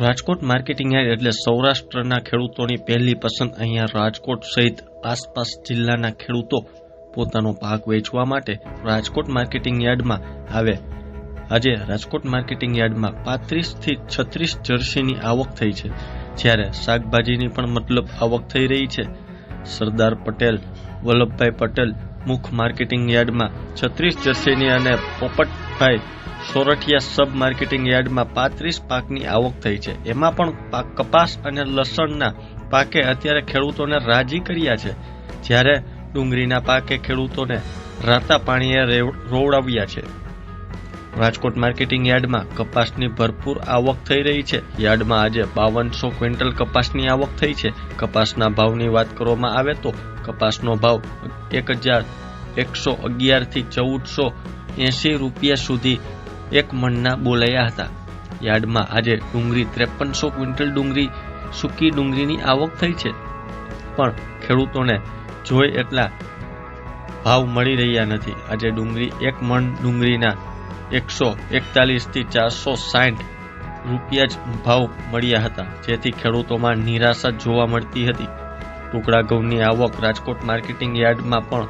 Rajkot marketing yard એટલે સૌરાષ્ટ્રના ખેડૂતોની પહેલી પસંદ અહીંયા રાજકોટ સહિત આસપાસ જિલ્લાના ખેડૂતો પોતાનો પાક વેચવા માટે રાજકોટ માર્કેટિંગ યાર્ડમાં આવે આજે રાજકોટ માર્કેટિંગ યાર્ડમાં પાંત્રીસથી છત્રીસ જર્સીની આવક થઈ છે. જ્યારે શાકભાજીની પણ મતલબ આવક થઈ રહી છે. સરદાર પટેલ, વલ્લભભાઈ પટેલ મુખ માર્કેટિંગ યાર્ડમાં છત્રીસ જર્સીની અને પોપટભાઈ સોરઠિયા સબ માર્કેટિંગ યાર્ડમાં પાંત્રીસ પાકની આવક થઈ છે. એમાં પણ કપાસ અને લસણના પાકે અત્યારે ખેડૂતોને રાજી કર્યા છે. જ્યારે ડુંગળીના પાકે ખેડૂતોને રાતા પાણીએ રેવ- રોવડાવ્યા છે. રાજકોટ માર્કેટિંગ યાર્ડમાં કપાસની ભરપૂર આવક થઈ રહી છે. યાર્ડમાં આજે બાવનસો ક્વિન્ટલ કપાસની આવક થઈ છે. કપાસના ભાવની વાત કરવામાં આવે તો કપાસનો ભાવ એક હજાર એકસો અગિયારથી ચૌદસો એંસી રૂપિયા સુધી એક મણના બોલાયા હતા. યાર્ડમાં આજે ડુંગળી ત્રેપનસો ક્વિન્ટલ ડુંગળી સૂકી ડુંગળીની આવક થઈ છે. પણ ખેડૂતોને જોઈ એટલા ભાવ મળી રહ્યા નથી. આજે ડુંગળી એક મણ ડુંગળીના એકસો એકતાલીસથી ચારસો સાઠ રૂપિયા જ ભાવ મળ્યા હતા, જેથી ખેડૂતોમાં નિરાશા જોવા મળતી હતી. ટુકડા ઘઉંની આવક રાજકોટ માર્કેટિંગ યાર્ડમાં પણ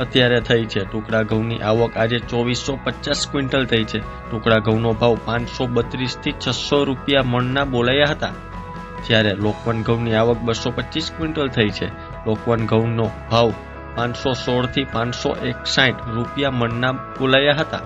અત્યારે થઈ છે. ટુકડા ઘઉંની આવક આજે ચોવીસો પચાસ ક્વિન્ટલ થઈ છે. ટુકડા ઘઉંનો ભાવ પાંચસો બત્રીસથી છસો રૂપિયા મણના બોલાયા હતા. જ્યારે લોકવન ઘઉંની આવક બસો પચીસ ક્વિન્ટલ થઈ છે. લોકવન ઘઉંનો ભાવ પાંચસો સોળથી પાંચસો એકસાઠ રૂપિયા મણના બોલાયા હતા.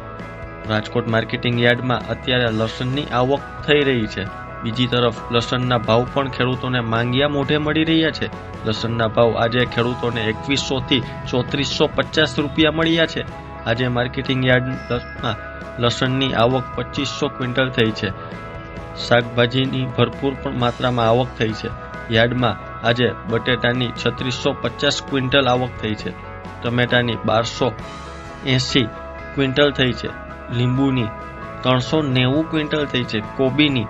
રાજકોટ માર્કેટિંગ યાર્ડમાં અત્યારે લસણની આવક થઈ રહી છે. બીજી તરફ લસણના ભાવ પણ ખેડૂતોને માંગ્યા મોઢે મળી રહ્યા છે. લસણના ભાવ આજે ખેડૂતોને એકવીસો થી ચોત્રીસો પચાસ રૂપિયા મળ્યા છે. આજે માર્કેટિંગ યાર્ડમાં લસણની આવક પચીસો ક્વિન્ટલ થઈ છે. શાકભાજીની ભરપૂર પણ માત્રામાં આવક થઈ છે. યાર્ડમાં આજે બટેટાની છત્રીસો પચાસ ક્વિન્ટલ આવક થઈ છે. ટમેટાની બારસો એંસી ક્વિન્ટલ થઈ છે. લીંબુની ત્રણસો નેવું ક્વિન્ટલ થઈ છે. કોબીની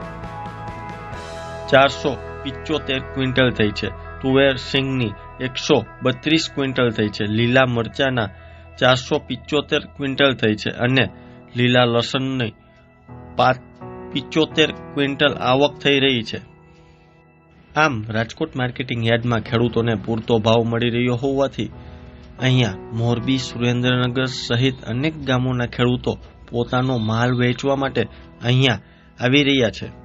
ચારસો પિચોતેર ક્વિન્ટલ થઈ છે. તુવેર સિંગની એકસો બત્રીસ ક્વિન્ટલ થઈ છે. લીલા મરચાના ચારસો પિચોતેર ક્વિન્ટલ થઈ છે અને લીલા લસણની પાંચ પિચોતેર ક્વિન્ટલ આવક થઈ રહી છે. આમ, રાજકોટ માર્કેટિંગ યાર્ડમાં ખેડૂતોને પૂરતો ભાવ મળી રહ્યો હોવાથી અહીંયા મોરબી, સુરેન્દ્રનગર સહિત અનેક ગામોના ખેડૂતો પોતાનો માલ વેચવા માટે અહીંયા આવી રહ્યા છે.